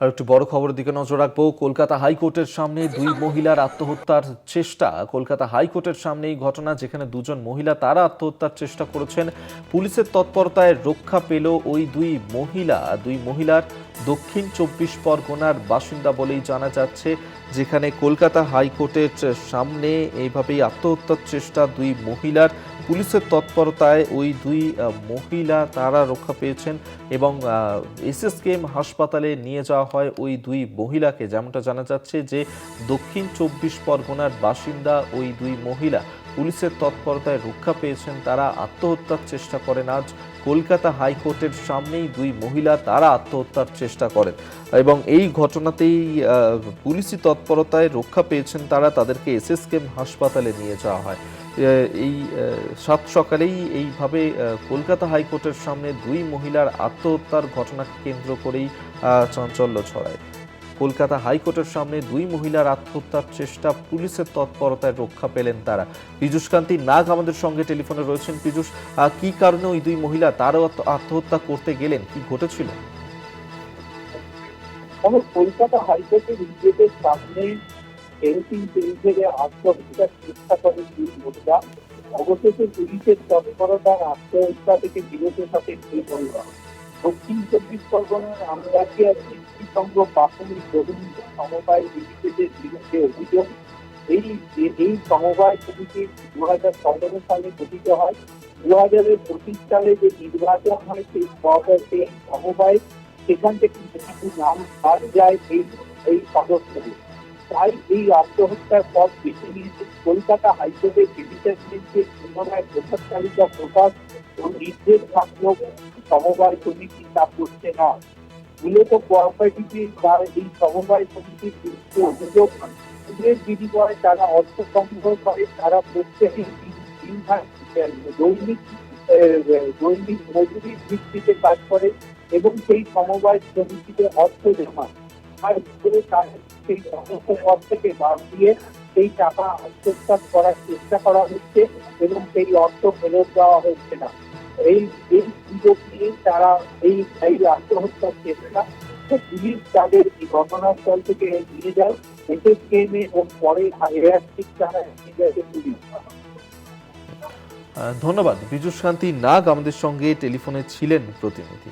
আর একটি বড় খবরের দিকে নজর রাখব। কলকাতা হাইকোর্টের সামনে দুই মহিলার আত্মহত্যার চেষ্টা। কলকাতা হাইকোর্টের সামনে এই ঘটনা, যেখানে দুজন মহিলা তারা আত্মহত্যার চেষ্টা করেছেন। পুলিশের তৎপরতায় রক্ষা পেল ওই দুই মহিলা। দুই মহিলার দক্ষিণ চব্বিশ পরগনার বাসিন্দা বলেই জানা যাচ্ছে, যেখানে কলকাতা হাইকোর্টের সামনে এইভাবেই আত্মহত্যার চেষ্টা দুই মহিলার পুলিশের তৎপরতায় ওই দুই মহিলা তারা রক্ষা পেয়েছেন এবং এসএসকেএম হাসপাতালে নিয়ে যাওয়া হয় ওই দুই মহিলাকে। যেমনটা জানা যাচ্ছে যে দক্ষিণ চব্বিশ পরগনার বাসিন্দা ওই দুই মহিলা পুলিশের তৎপরতায় রক্ষা পেয়েছেন, তারা আত্মহত্যার চেষ্টা করেন আজ। কলকাতা হাইকোর্টের সামনেই দুই মহিলা তারা আত্মহত্যার চেষ্টা করেন এবং এই ঘটনাতেই পুলিশি তৎপরতায় রক্ষা পেয়েছেন তারা, তাদেরকে এসএসকেএম হাসপাতালে নিয়ে যাওয়া হয়। এই সাত সকালেই এইভাবে কলকাতা হাইকোর্টের সামনে দুই মহিলার আত্মহত্যার ঘটনাকে কেন্দ্র করেই চাঞ্চল্য ছড়ায়। কলকাতা হাইকোর্টের সামনে দুই মহিলার আত্মহত্যার চেষ্টা পুলিশের তৎপরতায় রক্ষা পেলেন তারা। পীযূষকান্তি নাগ আমাদের সঙ্গে টেলিফোনে রয়েছেন। পীযূষ কি কারণে ওই দুই মহিলা তারও আত্মহত্যা করতে গেলেন? কি ঘটেছিল? কলকাতা হাইকোর্টের সামনে থেকে আত্মহত্যার চেষ্টা করে দুই মহিলা, অবশেষে পুলিশের তৎপরতার আত্মহত্যা থেকে বিরত থাকে দুই মহিলা। দক্ষিণ চব্বিশ পরগনার আমরাজিয়া কৃষি সংঘ প্রাথমিক তদন্ত সমবায় লিমিটেডের বিরুদ্ধে অভিযোগ, এই এই সমবায় সমিতি দু হাজার সতেরো সালে গঠিত হয় দু হাজার পঁচিশ সালে যে নির্বাচন হয় সেই সেই সমবায়, সেখান থেকে নাম বাদ যায় এই এই সদস্যদের। তাই এই আত্মহত্যার পর নিয়েছে কলকাতা হাইকোর্টের ডিভিশন বেঞ্চে পুনরায় প্রকাশ তালিকা প্রকাশ ও নির্দেশ থাকলেও সমবায় সমিতি তা করছে না। মূলত কোঅপারেটিভে তার এই সমবায় সমিতির বিরুদ্ধে অভিযোগ সুদের বিনিময়ে তারা অর্থ সংগ্রহ করে, তারা প্রত্যেকে দৈনিক দৈনিক মজুরির ভিত্তিতে কাজ করে এবং সেই সমবায় সমিতিতে অর্থ জমা সেই টাকা আত্মসাৎ করার চেষ্টা করা হচ্ছে এবং সেই অর্থ ফেরত দেওয়া হচ্ছে না। এই এই সুযোগ নিয়ে তারা এই আত্মহত্যার চেষ্টা পুলিশ তাদের ঘটনাস্থল থেকে নিয়ে যায়। পরে তারা ধন্যবাদ। পীযূষকান্তি নাগ আমাদের সঙ্গে টেলিফোনে ছিলেন প্রতিনিধি।